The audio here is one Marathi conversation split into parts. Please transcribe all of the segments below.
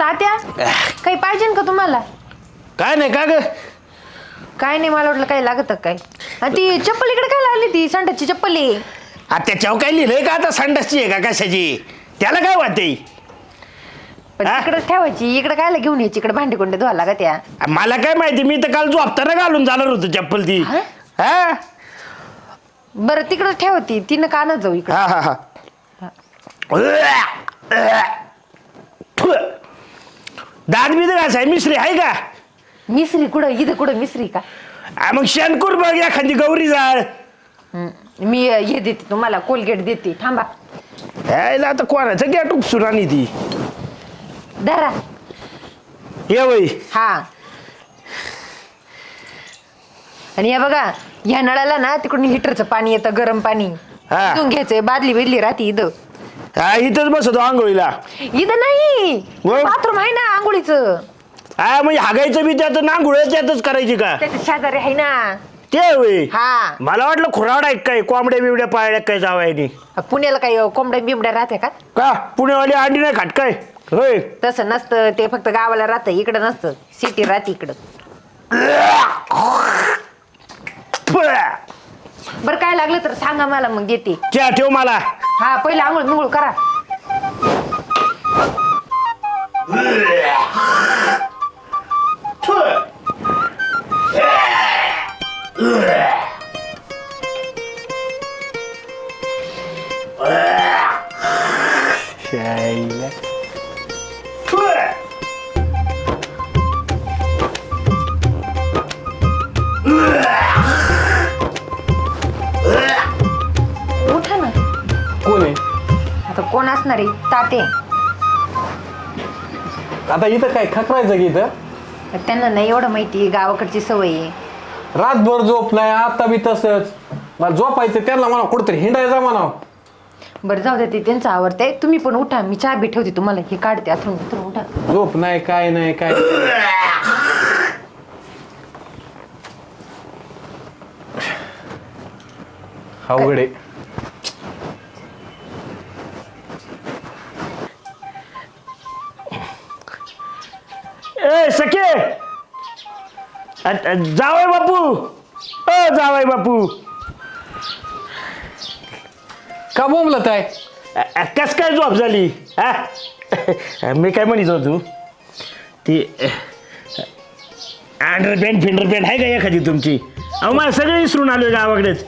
तात्या काही पाहिजे का तुम्हाला? काय नाही का ग? काय नाही मला वाटलं काही लागत काय? आणि ती चप्पल इकडे काय लागली ती संडाची चप्पल आहे आ, त्याच्यावर काय लिहिलंय का आता संडासची आहे का कशाची? त्याला काय वाटते पण हा? तिकडे ठेवायची इकडे काय घेऊन यायची इकडे भांडी कोंडे धुवा का त्या मला काय माहिती मी तर काल झोपताना घालून जाणार होतो चप्पल ती. हा? हा? बरं तिकडे ठेवती तिनं कानात जाऊ इकडे. हा हा हा. दात घासाय मिश्री आहे का? मिसरी कुठं? इथं कुठं मिसरी का? आ, मग शनकूर बघ एखादी गौरी जाळ. मी अं, हे देते तुम्हाला कोलगेट देते. थांबा. यायला आता कोणाचं गॅट उपसून आणि ती? धरा. ये वय हा. आणि हे बघा ह्या नळाला ना तिकडून हिटरचं पाणी येतं गरम पाणी. हा. इथून घ्यायचंय बादली बिदली राहते इथं. हा इथंच बसतो आंघोळीला. इथं नाही? बाथरूम आहे ना आंघोळीचं. हा म्हणजे हागायचं बी त्याचं नांगुळ त्यातच करायची का? त्याच्या शेजारी आहे ना. ते हा. मला वाटलं खुराड आहे काय कोंबड्या बिबड्या पाळल्या काय जावायनी. पुण्याला काही कोंबड्या बिबड्या राहते का? का? पुणेवाली अंडी नाही खात काय? होय. तसं नसतं ते फक्त गावाला राहतं इकडं नसतं. सिटी राहते इकडं. बरं काय लागलं तर सांगा मला मग देते चहा ठेव मला. हा पहिले आंघोळ मिंगोळ करा. शाईला. उठा ना. कोण आहे? आता कोण असणार आहे? ताते आता इथं काय खकरायचं की इथं? त्यांना नाही एवढं माहिती गावाकडची सवय आहे. रातभर झोप नाही आता बी तसंच. मला झोपायचं त्यांना म्हणा कुठतरी हिंडायचा म्हणा. बरं जाऊ दे ते त्यांचं आवडतंय तुम्ही पण उठा मी चहा बी ठेवते तुम्हाला हे काढते इथून उठा. झोप नाही काय नाही काय अवघड आहे. ए सखे! जावय बापू! अ जावय बापू! का बोंबलत आहे? कस काय जॉब झाली? हा? मी काय म्हणत होतो ती अंडरपॅन्ट फिंडरपॅन्ट आहे का एखादी तुमची? अहो मला सगळे विसरून आलो गावाकडेच.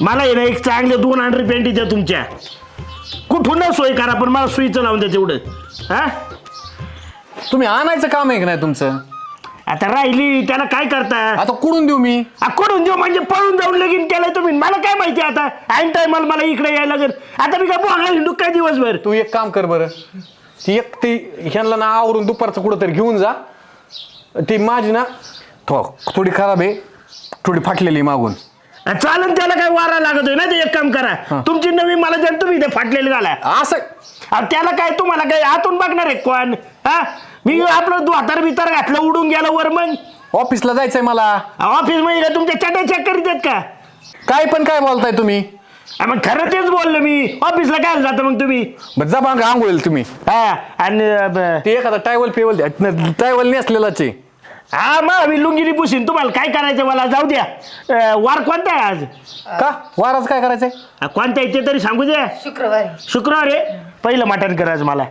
मला आहे ना एक चांगले दोन अंडरपॅन्ट द्या तुमच्या. कुठून सोय करा पण मला सुईचं लावून द्या तेवढं. हा? तुम्ही आणायचं काम आहे की नाही तुमचं? आता राहिली त्याला काय करता? आता कुठून देऊ मी. अकडून देऊ म्हणजे पळून जाऊन लगीन केलंय तुम्ही. मला काय माहिती आता? ऐन टायमाला मला इकडे यायला लागेल. आता मी काय बोला हिंडू काय दिवसभर? तू एक काम कर बरं. ती एक ती ह्यांना ना आवरून दुपारचं कुठंतरी घेऊन जा. ती माझी ना थो थोडी खराब आहे. थोडी फाटलेली आहे मागून. चालन त्याला काय वारा लागतोय ना ते? एक काम करा. तुमची नवी मला द्या तुम्ही ते फाटलेले घाला. असं. त्याला काय तुम्हाला काय आतून बघणार आहे कोण? हा मी आपलं द्वातार बितार घातलं उडून गेलं वर मग. ऑफिसला जायचंय मला. ऑफिसमध्ये काय तुमच्या चटा चेक करीत आहेत का? काय पण काय बोलताय तुम्ही? मग खरं तेच बोललो मी. ऑफिसला काय जातं मग तुम्ही? बरं जा बांग आंघोळील तुम्ही. हा आणि अ, ब- ते एखादा टायवल फेवल टायवल नेसलेलाच. आहे हा मग मी लुंगिनी पुसीन तुम्हाला काय करायचं मला? जाऊ द्या. अ, वार कोणता आहे आज? का? वाराच काय करायचंय? अ, कोणता आहे ते तरी सांगू द्या. शुक्रवारी. शुक्रवार? आहे पहिलं मटण करायचं मला.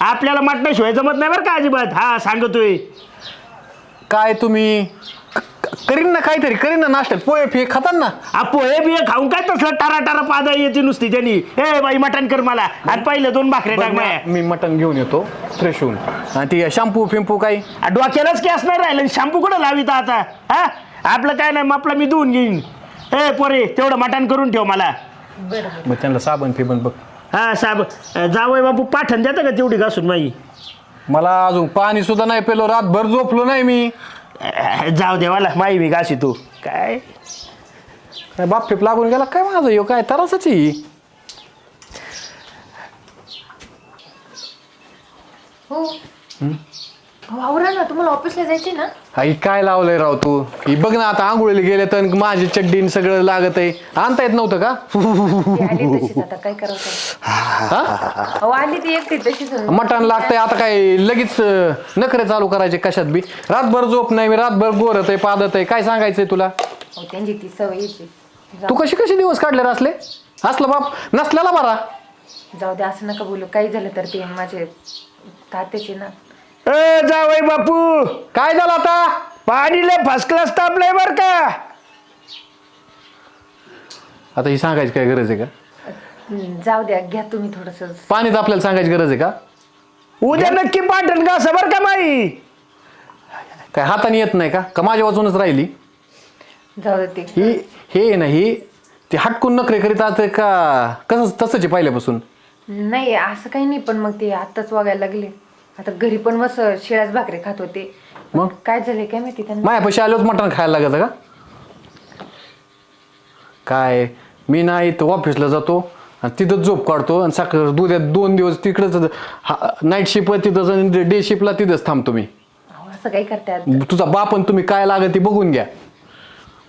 आपल्याला मटणाशिवाय जमत नाही बरं का अजिबात. हा सांगतोय. काय तुम्ही? क- करीन ना काहीतरी करीन ना नाश्त्यात पोहे फे खातात ना. आपो हे बी खाऊन काय तसलं टारा टारा पादा येते नुसती त्यांनी. ए बाई मटण कर मला. आणि पहिलं दोन भाकरे टाक माया. मी मटण घेऊन येतो फ्रेश होऊन. आणि ती शॅम्पू फिंपू काही आ, डोक्यालाच कॅस नाही राहिलं. शॅम्पू कुठं लावित आता? हा? आपलं काय नाही मग आपलं मी धुवून घेईन. ए पोरे तेवढं मटण करून ठेव मला. मग त्यांना साबण फिबन बघ. हा साहेब जावय बापू पाठण देतं का तेवढी घासून माई? मला अजून पाणी सुद्धा नाही पेलो रातभर झोपलो नाही मी. अ, जाऊ दे मला माही मी घासी तू. काय? काय बाप फिप लागून गेला काय माझं? यो काय तरासच ही. हो? आवरा ना तुम्हाला ऑफिसला जायचे ना? आई काय लावलंय राव तू? ही बघ ना आता आंघोळीला गेले तर माझी चड्डीन सगळं लागत आहे. आणता येत नव्हतं का? ती आली तशीच आता काय करायचं हा? अहो आली ती एकटी तशीच मटण लागतंय आता काय लगेच अं, नखरे चालू करायचे कशात बी? रातभर झोप नाही मी रातभर गोरत आहे पादत आहे काय सांगायचंय तुला? अहो त्यांची ती सवयीची तू. कशी कशी दिवस काढले रे असले असलं बाप नसल्याला बरा. जाऊ दे असं नका बोलू. काही झालं तर ते माझे तात्याचे ना. अ जावई बापू. काय झालं आता? पाणीला फर्स्ट क्लास तापलाय बर का? आता ही सांगायची काय गरज आहे का? हम्म, जाऊ द्या घ्या तुम्ही थोडस. पाणी तर आपल्याला सांगायची गरज आहे का? उद्या नक्की पाठण का बर का माई काय हाताने येत नाही का? का माझ्या वाचूनच राहिली? जाऊ दे ते. ही हे आहे ना ही ती हटकून नखरे करीत आता का? कसं तसंच आहे पहिल्यापासून? नाही असं काही नाही पण मग ते आत्ताच वागायला लागले. आता घरी पण मस्त शिळाच भाकरी खात होते. मग? काय झाले काय माहिती त्यांना? माया पैसे आलोच मटण खायला लागत का? काय? मी नाही तर ऑफिसला जातो आणि तिथं झोप काढतो आणि सकाळ दुध्यात दोन दिवस तिकडंच नाईट शिप तिथंच डे शिपला तिथंच थांबतो मी. अहो, असं काही करतात? तुझा बाप आणि तुम्ही काय लागत ते बघून घ्या.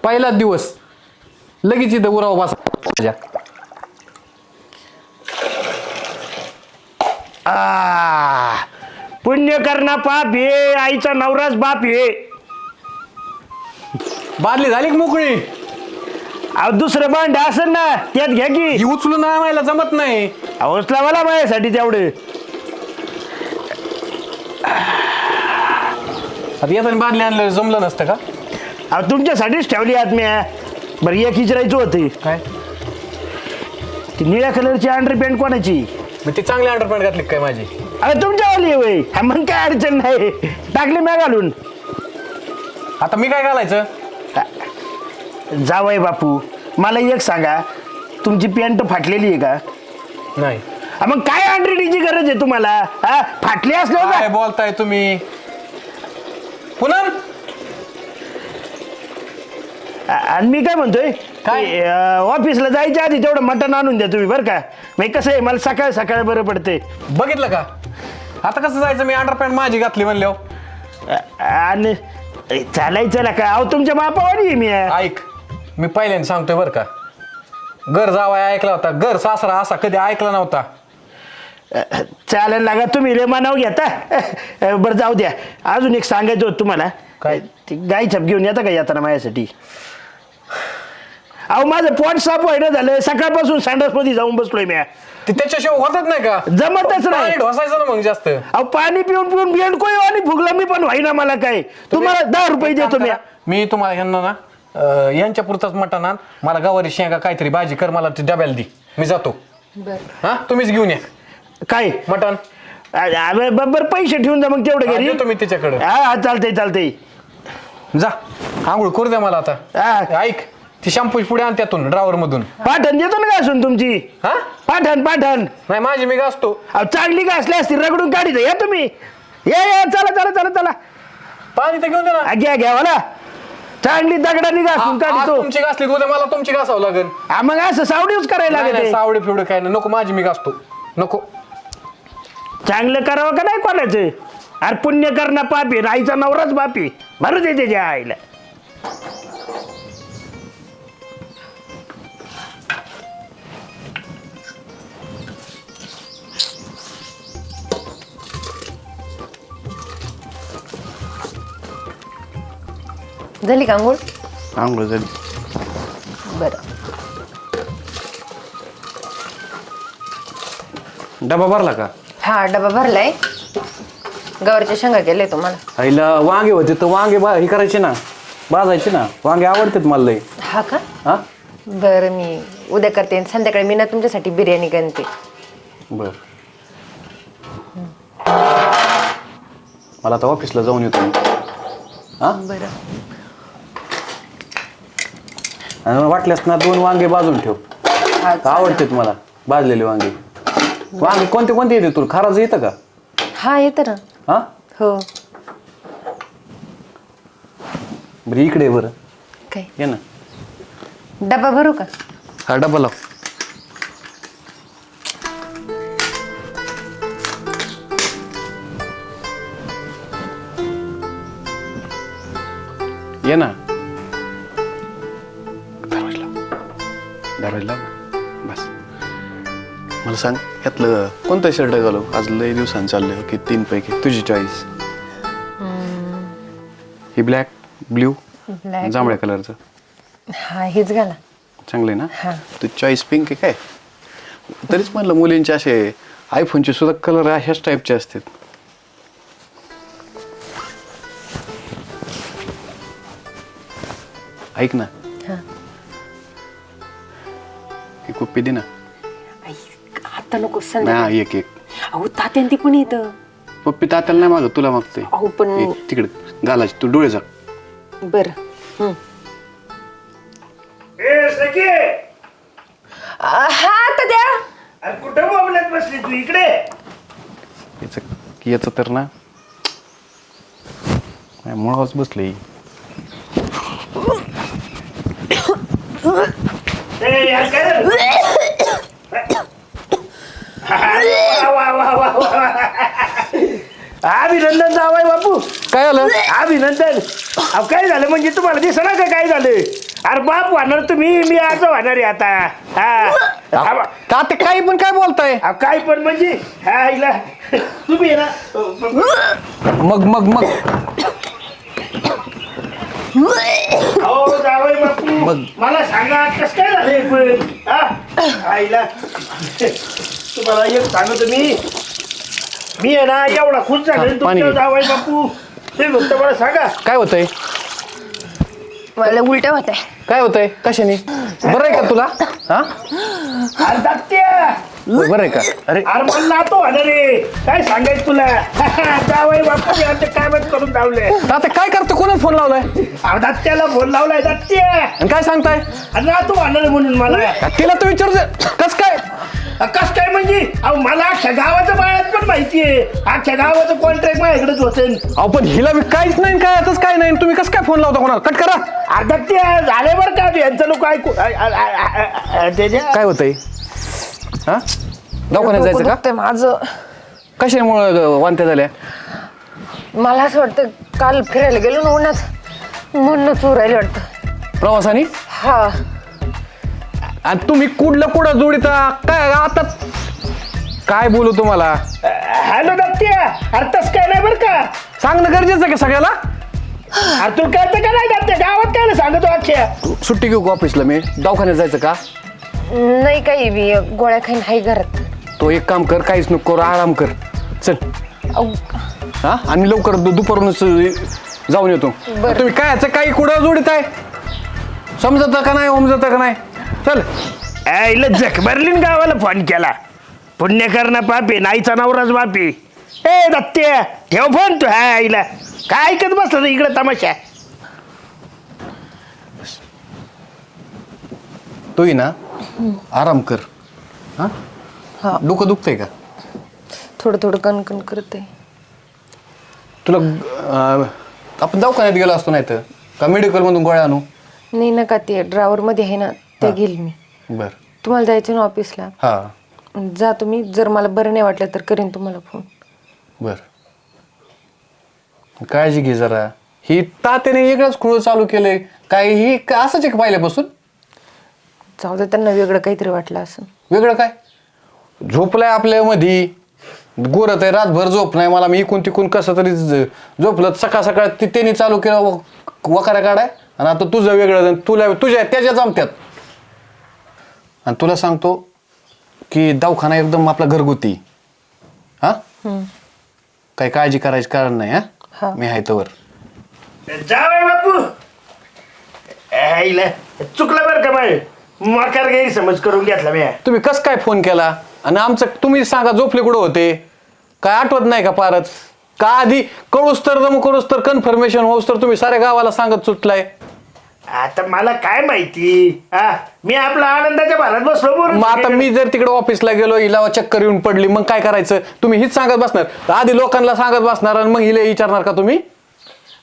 पहिलाच दिवस लगेच इथं उराव बसा. माझ्या आ! पुण्य करणा पाप हे आईचा नवराच बाप हे. बादली झाली की मोकळी? अहो दुसरं भांड असेल ना त्यात घ्या की. ही उचलून आणायला जमत नाही. हौसला मला माझ्यासाठी तेवढं. आता येताना बादली आणलं जमलं नसतं का? अहो तुमच्यासाठीच ठेवली आत्म्या बरं एक विचारायचं होतं. काय? ती निळ्या कलरची अंडर पॅन्ट कोणाची? मग ती चांगली अंडरपॅन्ट घातली काय माझी? अरे तुमच्यावाली आहे वय हा, मग काय अडचण नाही. टाकली म्या घालून. आता मी काय घालायचं? जावय बापू. मला एक सांगा तुमची पॅन्ट फाटलेली आहे का? नाही. हा, मग काय अंडरडीची गरज आहे तुम्हाला? हा फाटली असल्यावर काय? बोलताय तुम्ही? पुन्हा आ- आणि मी काय म्हणतोय? काय? ऑफिसला जायच्या आधी तेवढं मटण आणून द्या तुम्ही बरं का? मग कसं आहे मला सकाळ सकाळ बरं पडते. बघितलं का? आता कसं जायचं? मी अंडरपॅन्ट माझी घातली म्हणल्यावर आणि ए, चालायचं ना का? अहो तुमच्या बापावानी आहे मी. ऐक मी पहिल्यांदा सांगतोय बरं का? घर जावाय ऐकला होता. घर सासरा असा कधी ऐकला नव्हता. चालेल लागा तुम्ही रे मानाव घेता. बरं जाऊ द्या. अजून एक सांगायचं होतं तुम्हाला. काय? ती गाय छाप घेऊन येता का येताना माझ्यासाठी? अहो माझं पोट साफ व्हायला झालं. सकाळपासून सँडसमध्ये जाऊन बसलोय मी ते त्याच्याशिवाय होतच नाही का? जमतच नाही. पाणी ढोसायचं ना मग जास्त. अहो पाणी पिऊन पिऊन बियडकोय आणि फुगला मी पण व्हायना मला काय. तुम्हाला दहा रुपये देतो मी मी तुम्हाला ह्यांना ना अं, यांच्या पुरताच मटण आण. मला गवारी शेंगा काहीतरी भाजी कर मला ते डब्याला दे. मी जातो. बर. हा? तुम्हीच घेऊन या. काय? मटण. बरोबर पैसे ठेवून जा मग तेवढं घरी. देतो मी त्याच्याकडे. हा हा चालतंय चालतंय. जा. आंघोळ करू द्या मला आता. हा. ऐक. ती शॅम्पू पुढे आण त्यातून ड्रावर मधून. पाठण देतो ना घासून तुमची? हा? पाठण पाठण. नाही माझी मी घासतो. अहो चांगली घासली असती रगडून काढी या तुम्ही. या या चला चला चला चला. पाणी तर घेऊन दे ना. आ, घ्या घ्या मला चांगली दगडाने घासून आ- आज काढतो तुमची घासली उद्या मला तुमची घासावं लागेल. हा, मग असं सावडीच करायला नाही, नाही, लागेल सावडे फिवडे काय नाही. नको माझी मी घासतो. नको. चांगलं करावं का नाही कोणाचं? अरे पुण्य करणं पापी राईचा नवराच बापी. भरू दे त्याच्या आईला. झाली का अंघोळ आंघोळ झाली. बरं. डबा भरला का? हा डबा भरलाय. गवारच्या शेंगा गेले तुम्हाला आईला वांगे होते तर वांगे बा हे करायचे ना. भाजायचे ना. वांगे आवडतात मला लय. हा का? हा? बरं मी उद्या करते. आणि संध्याकाळी मी ना तुमच्यासाठी बिर्याणी करते बर. मला आता ऑफिसला जाऊन येतो मी. हा? बरं. आणि वाटल्यास ना दोन वांगे भाजून ठेव. चालेल. आवडतात मला भाजलेले वांगे. वांगे कोणते कोणते येते तुला? खाराचं येतं का? हा येतं ना. हा? हो. बरं इकडे ये बरं. काय? ये ना. डबा भरू का? हा डबा लाव. ये ना. लाव. ना. बस. मला सांग यातलं कोणतं शर्ट घालू? आज लय दिवसांनी चाललंय की तीन पैकी तुझी चॉईस ही ब्लॅक ब्ल्यू Black. जांभळ्या कलरचं हा हेच घाला. चांगले ना? हा. तू चॉईस पिंक आहे काय? तरीच म्हणलं मुलींचे असे आयफोनचे सुद्धा कलर ह्याच टाईपचे असतात. ऐक ना कुप्पी दे ना. आता नको नाही संध्याकाळी हा, एक एक. अहो तात्यान ती पण येतं पप्पी तात्याला नाही मागत तुला मागते अहो पण तिकडे घालायची तू डोळे जा बर. हं. ए सखे! अ, हा आता द्या अरे कुठं बोबलत बसली तू? इकडे. याचं याचं तर ना मुळावच बसले अभिनंदन जावाय बापू. काय आलं अभिनंदन. अहो काय झालं? म्हणजे तुम्हाला दिसना का? काय झालं? अरे बाप वाहणार तुम्ही मी आज वाहणार आहे आता. हा. थांबा. ताते काही पण काय बोलताय? अहो, काय पण म्हणजे? हा हिला. तुम्ही आहे ना. मग मग मग. अहो जावई बापू मला सांगा कसं काय झालंय पण? हा? आईला. तुम्हाला एक सांगतो मी. मी आहे ना एवढा खुश झालो हा, पाणी तुमच्या घे. जावई बापू ते फक्त मला सांगा. काय होतंय? मला उलट्या होत्या. काय होतंय? कशाने? बरं आहे का तुला? हा? अरे बरं आहे का अरे अरे मला नातो आलं रे काय सांगायचं तुला जावई बापू आमच्या कामच करून धावले ताते काय करतो कोणाला फोन लावलाय अहो दात्याला फोन लावलाय दात्या आणि काय सांगताय अरे नातो आणलं म्हणून मला तिला तू विचारू कस काय कस काय म्हणजे अहो मला अख्ख्या गावाचं बाळात पण माहितीये अख्ख्या गावाचं कॉन्ट्रॅक्ट माझ्याकडेच होतं अहो पण हिला बी काहीच नाही काय आताच काय नाही तुम्ही कसं काय फोन लावता कोणाला कट करा अर्धा ते झाले बरं का यांचं लोक ऐकू अ- अ- अ- अ- अ- त्याच्या काय होतंय हा? दवाखान्यात जायचं का? दुखतंय माझं. कशामुळे वांत्या झाल्या? मला असं वाटतं काल फिरायला गेलो ना उन्हात. म्हणून चोरायला वाटतं. प्रवासाने? हा. आणि तुम्ही कुठलं कुठं जोडीता काय आता? काय बोलू तुम्हाला? हॅलो दत्त्या. अरे तस काय नाही बरं का? सांगणं गरजेचं आहे का सगळ्याला? अरे तुला कळतं का नाही दत्त्या? गावात काय नाही सांगतो अख्ख्या? सुट्टी घेऊ का ऑफिसला मी? दवाखान्यात जायचं का? नाही काही मी गोळ्या खाईन हाय घरात. तो एक काम कर काहीच नको करू आराम कर. चल. अहो, हा? आणि लवकर दु- दुपारूनच जाऊन येतो. बरं. तुम्ही काय याचं काही कुठं जोडीत आहे? समजत का नाही समजत का नाही? चल. आईला जख भरलीन गावाला फोन केला. पुण्य करणं पापी नाहीचा नवराच बापी. ए दत्त्या ठेव फोन तू हा आईला. काय ऐकत बसला इकडे तमाशा? तू ना. आराम कर. हा? हा. डोकं दुखतंय का? थोडं थोडं कणकण करते. तुला अं, आपण दवाखान्यात गेलो असतो नाही तर का मेडिकलमधून गोळ्या आणू? नाही नका ते. ड्रायव्हरमध्ये आहे ना ते घेईल मी. बर. तुम्हाला जायचं ना ऑफिसला? हा. जा तुम्ही. जर मला बरं नाही वाटलं तर करेन तुम्हाला फोन बर. काळजी घे जरा. ही तात्याने वेगळंच खुळ चालू केलंय. काय ही का- असंच आहे का पहिल्यापासून? जाऊ दे त्यांना वेगळं काहीतरी वाटलं असं. वेगळं काय? झोपलाय आपल्या मधी. गोरत आहे रातभर झोप नाही. मला मी इकून तिकून कसं तरी ज- झोपलं. सकाळ सकाळ ती त्यांनी चालू केलं व- वखारा काढाय. आणि आता तुझं वेगळं आणि तुला तुझ्या त्याच्या जमत्यात. आणि तुला सांगतो की दवाखाना एकदम आपला घरगुती. हा? काही काळजी करायची कारण नाही हा. हा. मी आहे तवर. बापू. चुकलं बरं का बाय मकार गैरसमज करून घेतला मी तुम्ही कस काय फोन केला? आणि आमचं तुम्ही सांगा झोपले कुठं होते? काय आठवत नाही का फारच का आधी कळूस तर दम करूस तर कन्फर्मेशन होऊस तर तुम्ही साऱ्या गावाला सांगत सुटलाय? आता मला काय माहिती? हा मी आपला आनंदाच्या भारात बसलो मग आता मी जर तिकडे ऑफिसला गेलो हिला चक्कर येऊन पडली मग काय करायचं? तुम्ही हीच सांगत बसणार. आधी लोकांना सांगत बसणार आणि मग हिला विचारणार का तुम्ही?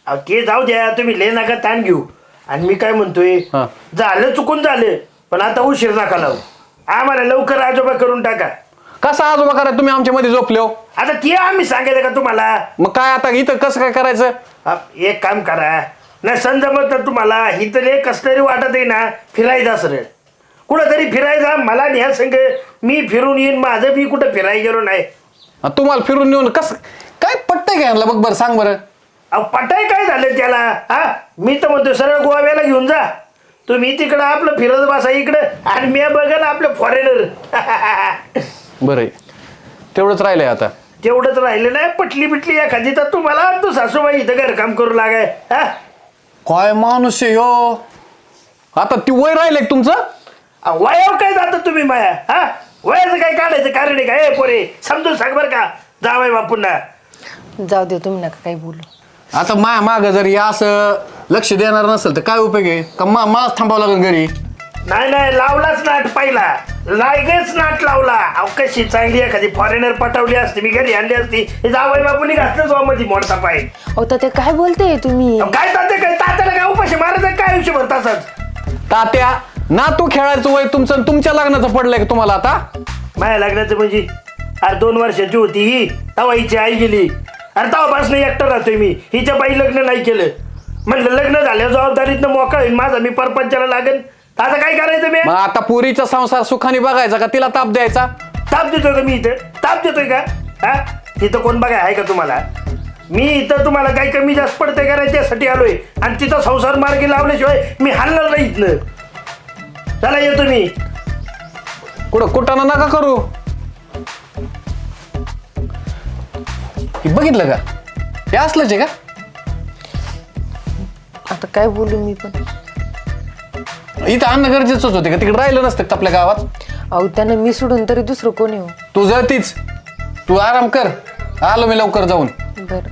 अहो, ते जाऊ द्या तुम्ही ले नका ताण घेऊ. आणि मी काय म्हणतोय? हा. झालं चुकून झालं. पण आता उशीर नका लावू आम्हाला लवकर आजोबा करून टाका. कसा आजोबा करा? तुम्ही आमच्या मध्ये झोपले हो. आता ते आम्ही सांगायचं का तुम्हाला? मग काय आता इथं कसं काय करायचं? हा, एक काम करा. नाही समजमत तर तुम्हाला इथं लय कस तरी वाटत आहे ना फिरायचं सर कुठं तरी फिरायचा मला न्या संग मी फिरून येईन माझं मी कुठं फिरायला गेलो नाही. तुम्हाला फिरून नेऊन कस काय का यांना? बघ बरं सांग बरं. अहो पटाय काय झालं त्याला? हा मी तर म्हणतो सरळ गोव्याला घेऊन जा. तुम्ही तिकडं आपलं फिरत बसा इकडं आणि मी बघा आपलं फॉरेनर बरं आहे. तेवढंच राहिलंय आता. तेवढंच राहिलं नाही पटली बिटली एखादी तर तुम्हाला तू सासूबाई इथं घरकाम करू लागाय हा? काय माणूस आहे यो? आता ती वय राहिलंय का तुमचं? वयावर काय जातं तुम्ही माया हा? वयाचं काय काढायचं कारण आहे का? ए पोरे समजून सांग बरं का. जावाय बापूंना जाऊ दे तुम्ही नका काही बोलू. आता मा माग जर या असं लक्ष देणार नसेल तर काय उपयोग आहे? का मा मलाच थांबावं लागेल घरी? नाही नाही लावलाच नाट पहिला. लागेच नाट लावला. अहो कशी चांगली एखादी फॉरेनर पटवली असती मी घरी आणली असती हे जावई बापूंनी घातलं जो मध्ये मोडता पाय. अहो तर ते काय बोलते तुम्ही? काय तात्या काय तात्याला काय उपाशी मारायचं काय आयुष्यभर तसाच? तात्या ना तू खेळायचं वय तुमचं आणि तुमच्या लग्नाचं पडलंय का तुम्हाला आता? माझ्या लग्नाचं म्हणजे अरे दोन वर्षाची होती ही. तेव्हा हिची आई गेली. अरे तेव्हापासून एकटं राहतोय मी. हिच्या बाई लग्न नाही केलं. म्हणलं लग्न झाल्यावर जबाबदारीतनं मोकळा होईल माझा मी परपंचाला लागेल तर आता काय करायचं मी मग आता पुरीचा संसार सुखाने बघायचा का? तिला ताप द्यायचा? ताप देतोय का मी इथं? ताप देतोय का? हा? तिथं कोण बघाय आहे का तुम्हाला? मी इथं तुम्हाला काही कमी जास्त पडतंय का नाही त्यासाठी आलोय. आणि तिथं संसार मार्गी लावल्याशिवाय मी हलणार नाही इथनं. चला येतो मी. कुठं? कुठाना नका करू. हे बघितलं का? हे असलंच आहे का? काय बोलू मी पण? इथं आणणं गरजेचंच होते का? तिकडे राहिलं नसतं का आपल्या गावात? अहो त्यांना मी सोडून तरी दुसरं कोणी हो तू जळतीच तू आराम कर. आलो मी लवकर जाऊन. बरं.